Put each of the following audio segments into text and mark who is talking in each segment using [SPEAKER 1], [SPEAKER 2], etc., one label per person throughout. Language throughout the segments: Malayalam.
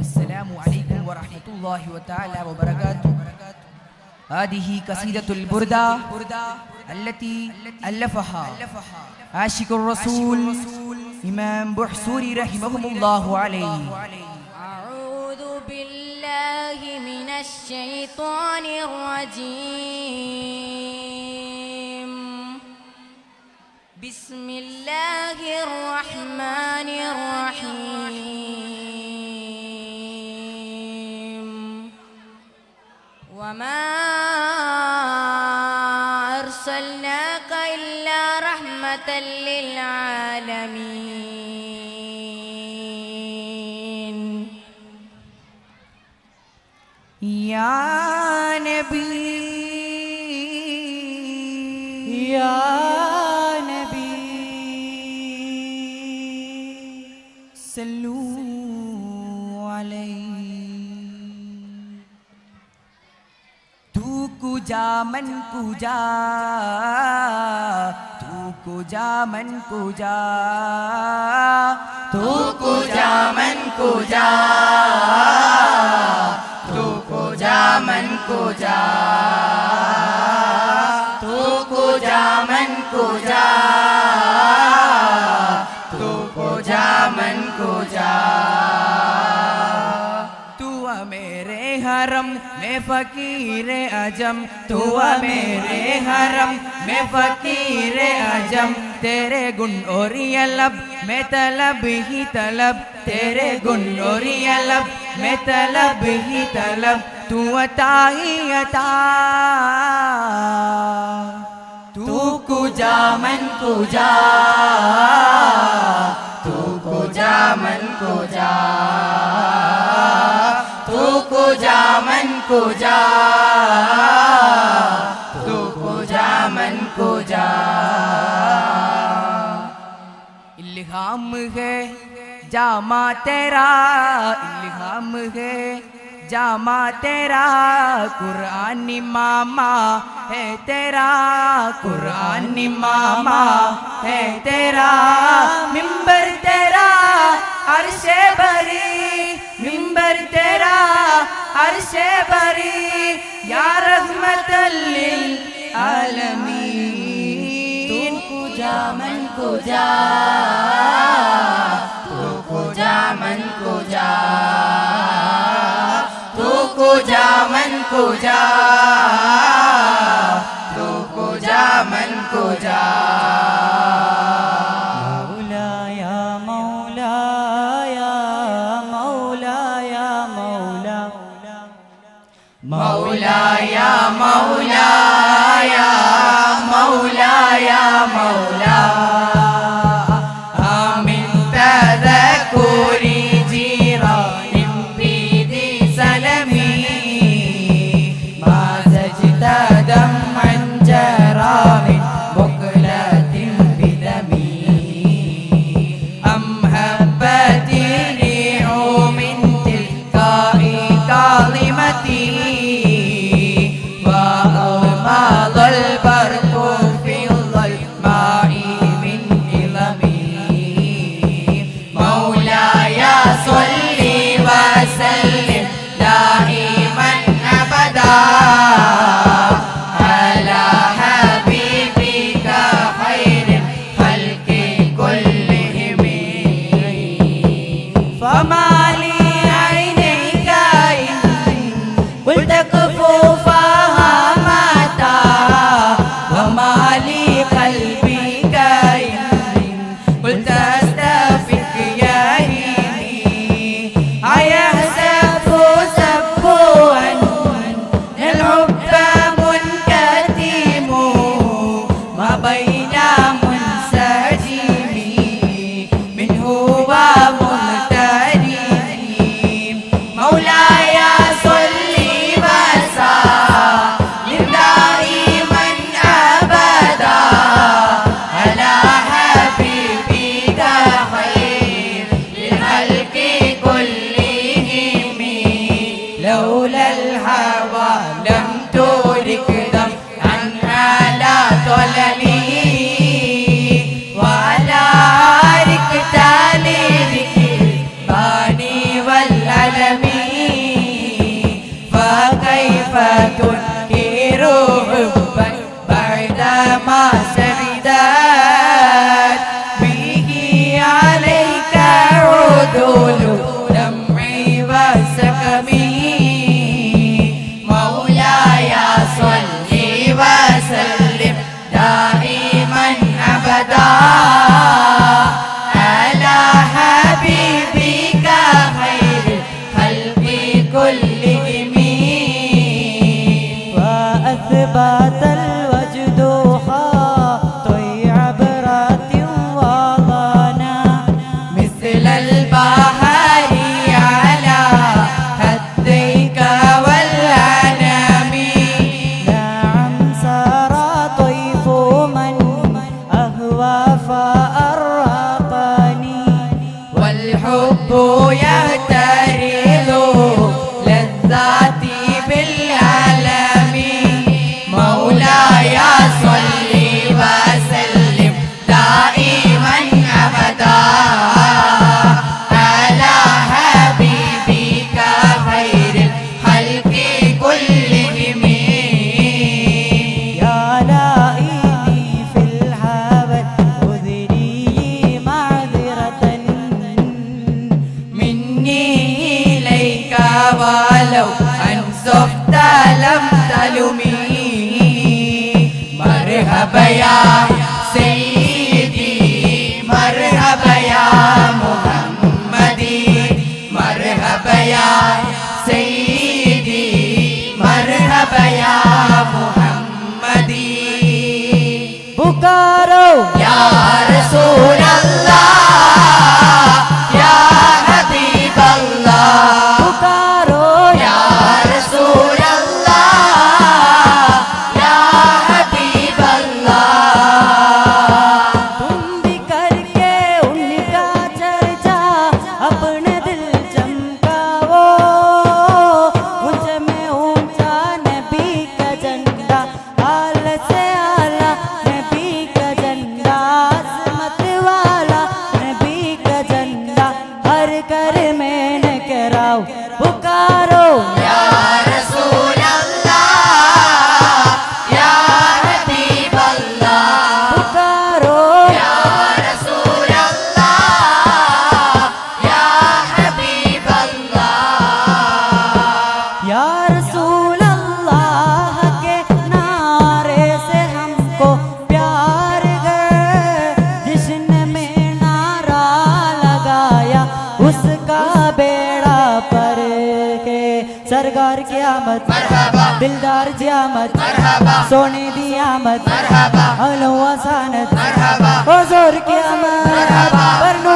[SPEAKER 1] السلام عليكم ورحمة الله تعالى وبركاته. هذه قصيدة البردة التي ألفها عاشق الرسول إمام بحسوري رحمهم الله عليه.
[SPEAKER 2] أعوذ بالله من الشيطان الرجيم. بسم الله الرحمن الرحيم. وما أرسلناك إلا رحمة للعالمين.
[SPEAKER 1] يا نبي
[SPEAKER 3] يا
[SPEAKER 1] जामन पूजा तू को जामन पूजा तू को जामन पूजा तू को जामन पूजा तू को जामन पूजा। में फकीर अजम, तू मेरे हरम। में फकीर अजम, तेरे गुण और ये लब में तलब ही तलब। तेरे गुण और ये लब में तलब ही तलब। तू अता ही अता। तू कुजा मन कुजा तू कुजा मन कुजा तू कुजा मन कुजा तू कुजा मन कुजा इल्हाम है जामा तेरा, इल्हाम है जामा तेरा। कुरानी मामा है तेरा, कुरानी मामा है तेरा। मिंबर तेरा, अरशे भरी। अरशे भरी या रहमत लिल आलमीन कुजा मन कुजा तू कुजा मन कुजा तू कुजा मन कुजा Ah!
[SPEAKER 3] या मुहम्मदी पुकारो यार
[SPEAKER 1] सोल्ला
[SPEAKER 3] दिलदार
[SPEAKER 1] जियामत
[SPEAKER 3] सोने दियामत आमद अलो आसानत
[SPEAKER 1] ओ
[SPEAKER 3] ज़ोर की आमद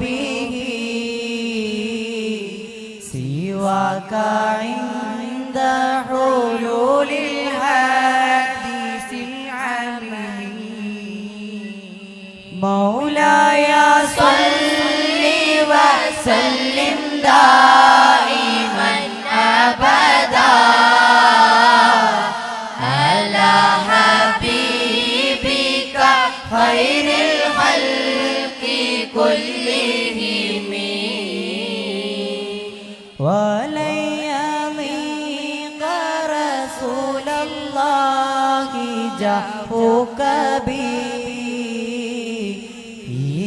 [SPEAKER 3] به سواك عند حلول الحديث العميم مولاي صل وسلم دائما كلهم ولن يضيق رسول الله جاءك بي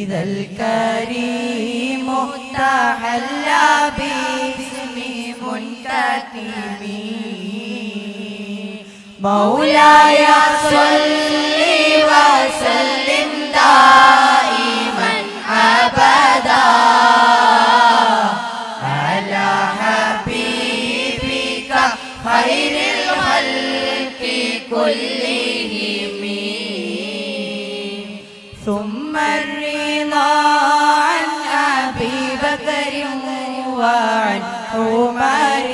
[SPEAKER 3] إذا الكريم تحلى باسم منكتب مولاي صل وسلم دائما وعن عمر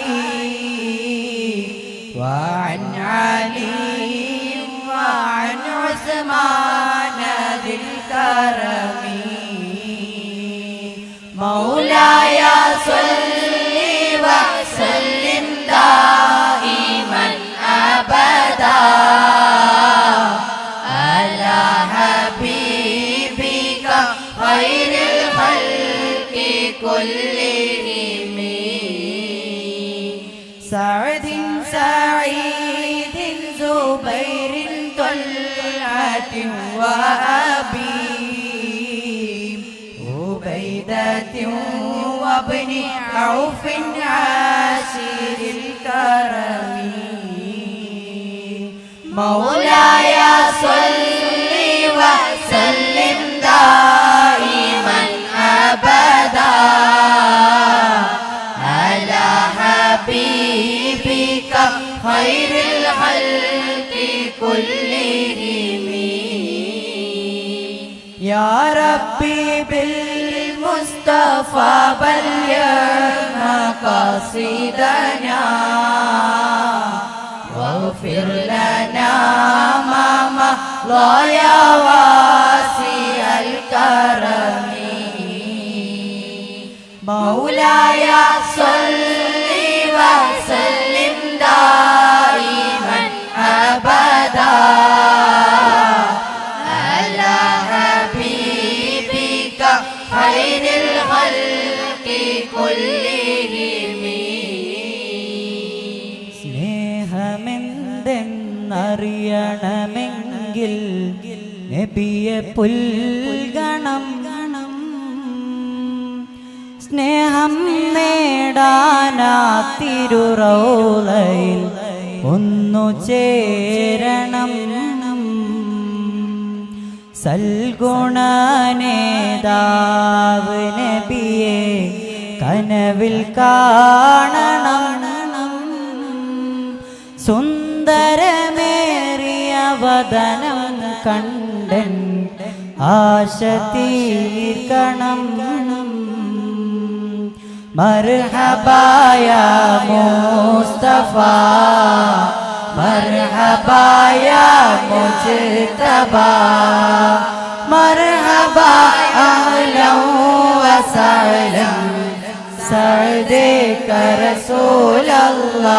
[SPEAKER 3] وعن علي وعن عثمان ذي الكرم مولاي صل وسلم دائما أبدا عبيدة وابن عوف عاشر الكرم. مولاي صل وسلم دائما بالمصطفى بلغ مقاصدنا واغفر لنا ما مضى يا واسع الكرم مولاي الخلق كلهم സ്നേഹമെന്തെന്നറിയണമെങ്കിൽ നബിയെ പുൽഗണം സ്നേഹം നേടാനാ തിരുറോളയിൽ ഒന്നു ചേരണം സൽഗുണനേതാവ് നബിയെ കനവിൽ കാണണം. സുന്ദരമേറിയ വദനം കണ്ടൻ ആശ തീർക്കണം മർഹബായ മുസ്തഫ മർഹബായ മുജ്തബ മർഹബ വസഹ്ലൻ സഅദക റസൂലല്ലാഹ്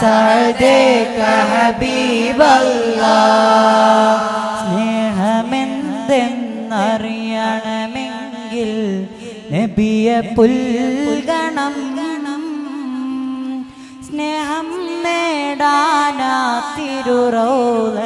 [SPEAKER 3] സഅദക ഹബീബല്ലാഹ് സ്നേഹമെന്തെന്നറിയണമെങ്കിൽ നബിയെ പുൽഗണം സ്നേഹം നേടാനാ തിരുറോലയിൽ